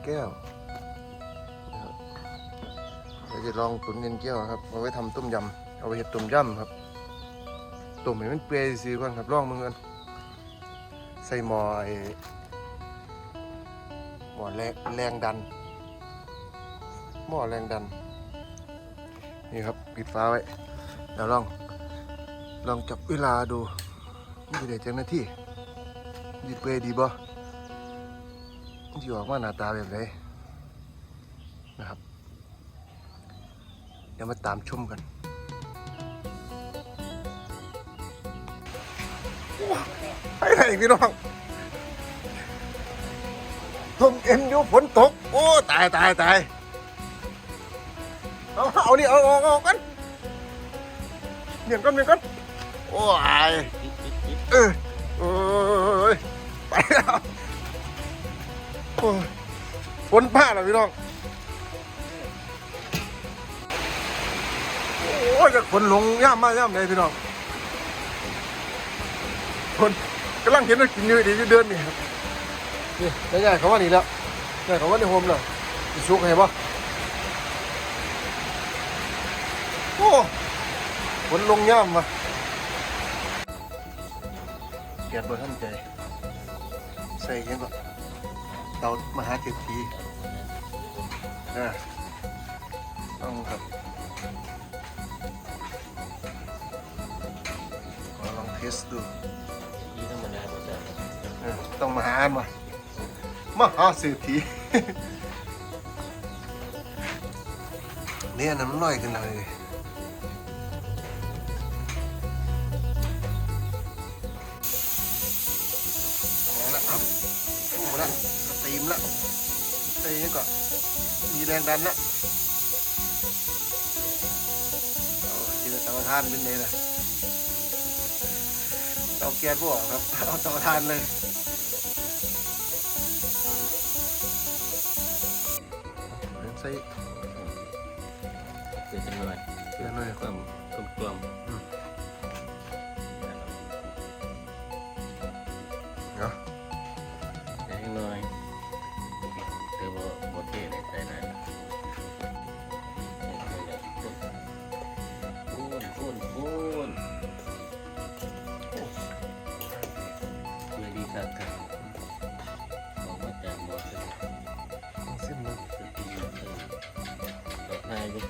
เอ็นแก้วนะครับเราจะลองตุ๋นเอ็นแก้วครับเอาไว้ทำต้มยำเอาไว้เห็ดต้มยำครับต้มให้มันเปื่อยสิก่อนครับลองมือกันใส่หม้อไอ้หม้อแรงแรงดันหม้อแรงดัน นี่ครับปิดฟ้าไว้เดี๋ยวลอง ลองจับเวลาดูนี่เดี๋ยวจังนาที่ดีเปื่อยดีบ่ มันจะออกมาหน้าตาแบบไหนนะครับ เดี๋ยวมาตามชมกันไปไหนพี่น้องต้มเอ็นอยู่ฝนตก โอ้ ตายตายตายเอาเอานี่เอาเอาเอากันเมียนกันเมียนกันโอ้ยเออโอ้ยไปแล้ว โอ้ยฝนผ้าแล้วพี่น้อง โอ้ยจะฝนลงย่ำมาย่ำเลยพี่น้องคนกำลังเห็นว่ากินอยู่ดีอยู่เดินนี่ครับนี่ได้ใหญ่เขาว่านี่แล้วใหญ่เขาว่าในโฮมแล้วจะชุกให้ปะโอ้ฝนลงย่ำมาเกียดบ่ท่านใจใส่ยังก็ เตามหาเศรษฐีอ่าต้องครับขอลองเทสดูยี่ธรรมดาก็จะเออต้องมาหาอันมา มหาเศรษฐีเนี่ยน้ำน้อยขึ้นเลย ละสตรีมก่อนมีแรงดันละเอาจิตสังทานเป็นไงล่ะเอาเกียร์พวกครับเอาสังทานเลยใส่เกิดจังเลยเกียร์หน่อยความกลม ช่วยดีครับครับออกมาจากบ่อสต้องซิมเลยติดต่อไทยลูก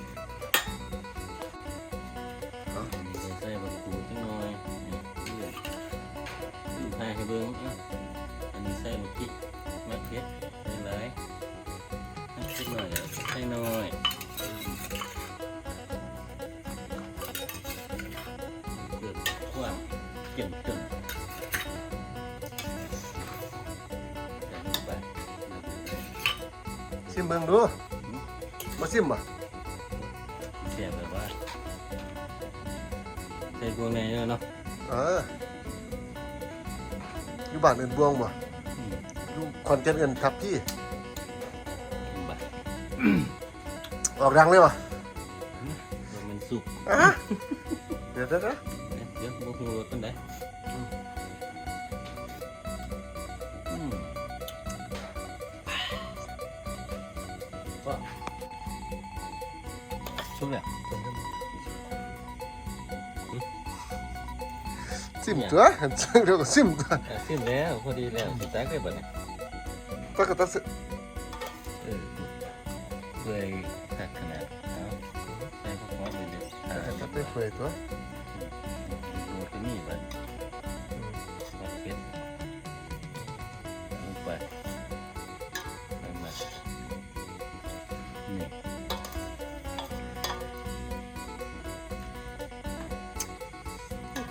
ใส่บั ซิมเบิ่งดูมาซิมบ่เสียแบบว่าใส่พวกนี้เนาะเอออยู่บ้านเอินบวงบ่อยู่คอนเทนต์เอินทับพี่ไปออกดังเลยบ่มันสุก อะเดี๋ยวเดี๋ยวเดี๋ยว เดี๋ยวบุกรถกันได้ ชุบเนี่ยซิมตัวเดี๋ยวก็ซิมตัวขึ้นแล้วพอดีแล้วสิตักได้บ่เนี่ยตักก็ตักสิเ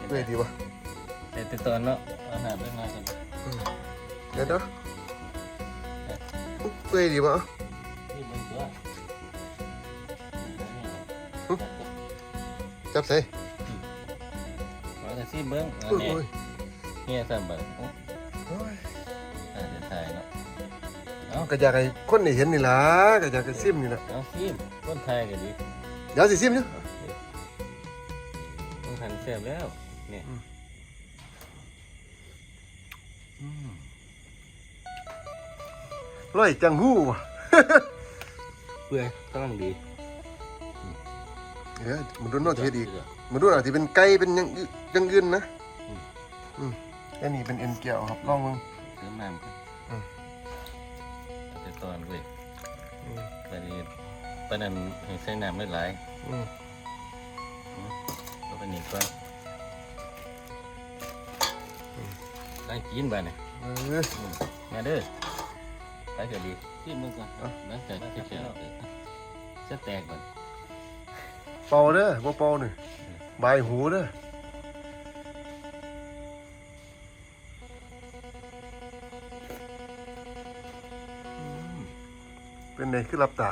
เฟยดีบ่แต่ติดตอนเนาะอาหารเรื่องงานกันเดี๋ยวเดี๋ยวเฟยดีบ่ที่มึงตัวจับใส่มาแต่ที่เบิ้งอันโอ้ยนี้โอ้ยเฮียซ้ำเบิ้งโอ้โอ้ยอ่าเดี๋ยวถ่ายเนาะเอาก็อยากให้คนได้เห็นนี่ล่ะก็อยากให้ซิมนี่ล่ะเอาซิมต้นไทยก็ดีเดี๋ยวสิซิมอยู่ต้องทันเสียบแล้ว เนี่ยอืมร้อยจังหู้ว่ะเปื่อยกำลังดีเอ้ยมันดูน่าจะเฮ็ดอีกมันดูอาจจะเป็นไก่เป็นอยังอื่นอยังอื่นนะอืมอันนี้เป็นเอ็นเกี่ยวครับลองมึงเติมน้ำกันอืมแต่ตอนเว้ยอืมไปนี่ปานนั้นให้ใส่น้ำไม่หลายอืมก็ไปนี่ก่อน กินบ้านเนี่ยเออมาเด้อไปก็ดีที่มึงก่อนหลังจากที่เขียวจะแตกก่อนเป่าเด้อบ่เป่าหนึ่งบายหูเด้ออืมเป็นไงคือรับตา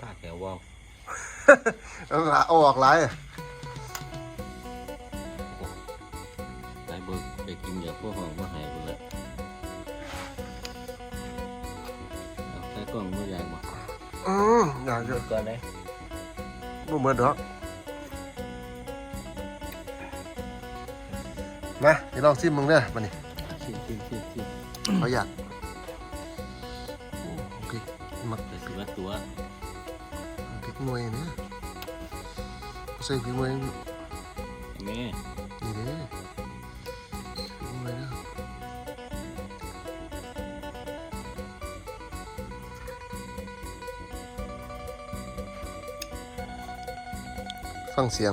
ตาแขววองเอาละเอาออกหลายอะ กไปกินยาพวกห้องมาใหายไปแล้วเอาใส่กล่องมือใหญ่บ่อืมอยากจะก่อนเลยบ่เหมือนดอกนะเดี๋ยวลองซิมมึงเด้อมานี่ชิมชิมชิมชิมเขาอยากโอ้พริกมักแต่สิว่าตัวพริกหน่วยเนี่ยใส่พริกหน่วยแม่นี่เด้พ ฟังเสียง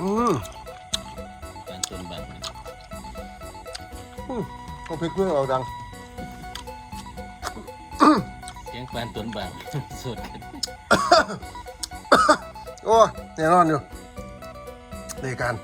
อืมการจนบังนี่เอาพริกหน่วยออกดัง เสียงปานตนบังสดกันโอ้แน่นอนอยู่ในการ